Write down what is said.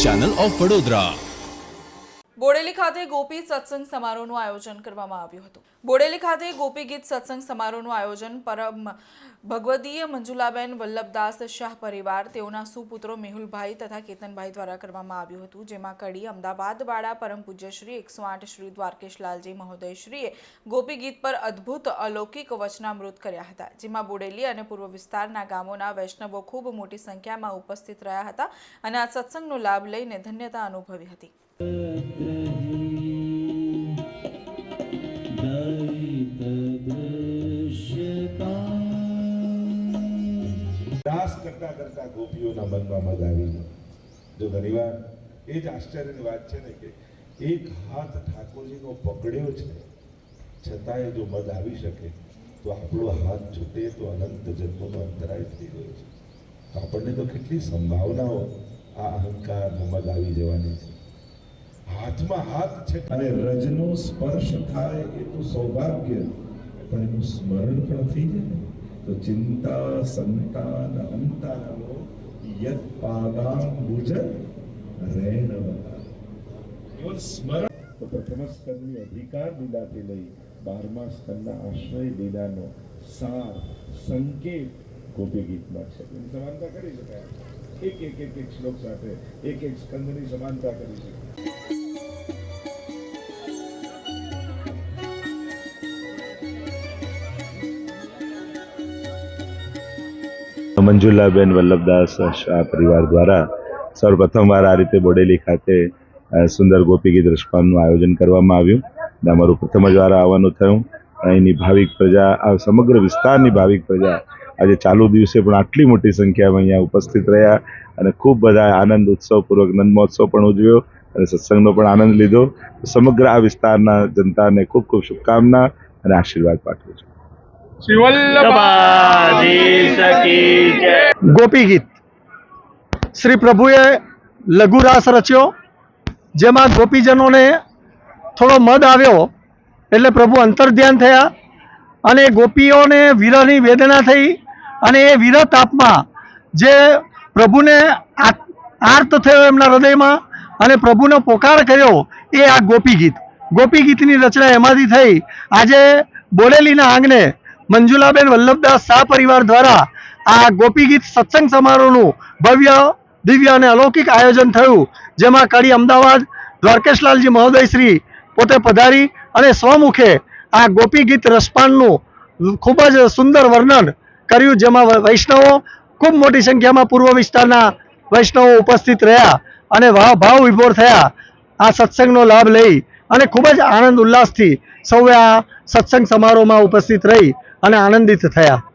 Channel of Vadodara. Bodeli ખાતે ગોપી સત્સંગ સમારોહનું આયોજન કરવામાં આવ્યું હતું. બોડેલી ખાતે ગોપી ગીત સત્સંગ સમારોહનું આયોજન પરમ ભગવદીય મંજુલાબેન વલ્લભદાસ શાહ પરિવાર, તેઓના સુપુત્રો મેહુલભાઈ તથા કેતનભાઈ દ્વારા કરવામાં આવ્યું હતું, જેમાં કડી, અમદાવાદ વાળા પરમ પૂજ્યશ્રી, એકસો આઠ શ્રી દ્વારકેશલાલજી મહોદયશ્રીએ ગોપી ગીત પર અદ્ભુત અલૌકિક વચનામૃત કર્યા હતા, જેમાં બોડેલી અને પૂર્વ વિસ્તારના ગામોના વૈષ્ણવો ખૂબ મોટી સંખ્યામાં ઉપસ્થિત રહ્યા હતા અને આ સત્સંગનો લાભ લઈને ધન્યતા અનુભવી હતી. દાસ કરતા કરતા ગોપીઓના મનમાં મદ આવી ગયો જો ઘણીવાર એ જ આશ્ચર્યની વાત છે ને કે એક હાથ ઠાકોરજીનો પકડ્યો છે, છતાંય જો મદ આવી શકે, તો આપણો હાથ છૂટે તો અનંત જન્મનો અંતરાય થઈ ગયો છે. તો આપણને તો કેટલી સંભાવનાઓ આ અહંકારનો મદ આવી જવાની છે. હાથમાં હાથ છે અને રજનો સ્પર્શ થાય એ તો સૌભાગ્ય, પણ એનું સ્મરણ પણ થઈ જાય તો ચિંતા સંતાન અંતાનો યત પાદાંબુજ રેણવતા કેવલ સ્મરણ તો પ્રથમ સ્તરની અધિકાર લીલાથી લઈ બારમા સ્તરના આશ્રય લીલાનો સાર, સંકેત ગોપી ગીતમાં છે. એની સમાનતા કરી શકાય. એક એક એક એક શ્લોક સાથે એક એક સ્કંદની સમાનતા કરી શકાય. મંજુલાબેન વલ્લભદાસ શાહ પરિવાર દ્વારા સૌપ્રથમવાર આ રીતે બોડેલી ખાતે સુંદર ગોપી ગીત રસપાનનું આયોજન કરવામાં આવ્યું. અને અમારું પ્રથમ જ વાર આવવાનું થયું. અહીંની ભાવિક પ્રજા, આ સમગ્ર વિસ્તારની ભાવિક પ્રજા આજે ચાલુ દિવસે પણ આટલી મોટી સંખ્યામાં અહીંયા ઉપસ્થિત રહ્યા અને ખૂબ બધા આનંદ, ઉત્સવપૂર્વક નંદ મહોત્સવ પણ ઉજવ્યો અને સત્સંગનો પણ આનંદ લીધો. સમગ્ર આ વિસ્તારના જનતાને ખૂબ ખૂબ શુભકામના અને આશીર્વાદ પાઠવું છું. ગોપી ગીત શ્રી પ્રભુએ લઘુરાસ રચ્યો જેમાં ગોપીજનોને થોડો મદ આવ્યો, એટલે પ્રભુ અંતર્ધ્યાન થયા અને ગોપીઓને વિરહની વેદના થઈ અને એ વિરહ તાપમાં જે પ્રભુને આર્ત થયો એમના હૃદયમાં અને પ્રભુનો પોકાર કર્યો, એ આ ગોપી ગીત. ગોપી ગીતની રચના એમાંથી થઈ. આજે બોડેલીના આંગણે મંજુલાબેન વલ્લભદાસ શાહ પરિવાર દ્વારા આ ગોપી ગીત સત્સંગ સમારોહનું ભવ્ય, દિવ્ય અને અલૌકિક આયોજન થયું, જેમાં કડી અમદાવાદ, દ્વારકેશલાલજી મહોદય શ્રી પોતે પધારી અને સ્વમુખે આ ગોપી ગીત રસપાનનું ખૂબ જ સુંદર વર્ણન કર્યું, જેમાં વૈષ્ણવો ખૂબ મોટી સંખ્યામાં પૂર્વ વિસ્તારના વૈષ્ણવો ઉપસ્થિત રહ્યા અને ભાવ ભાવ વિભોર થયા. આ સત્સંગનો લાભ લઈ અને ખૂબ જ આનંદ ઉલ્લાસથી સૌએ આ સત્સંગ સમારોહમાં ઉપસ્થિત રહી. અને આનંદિત થયા.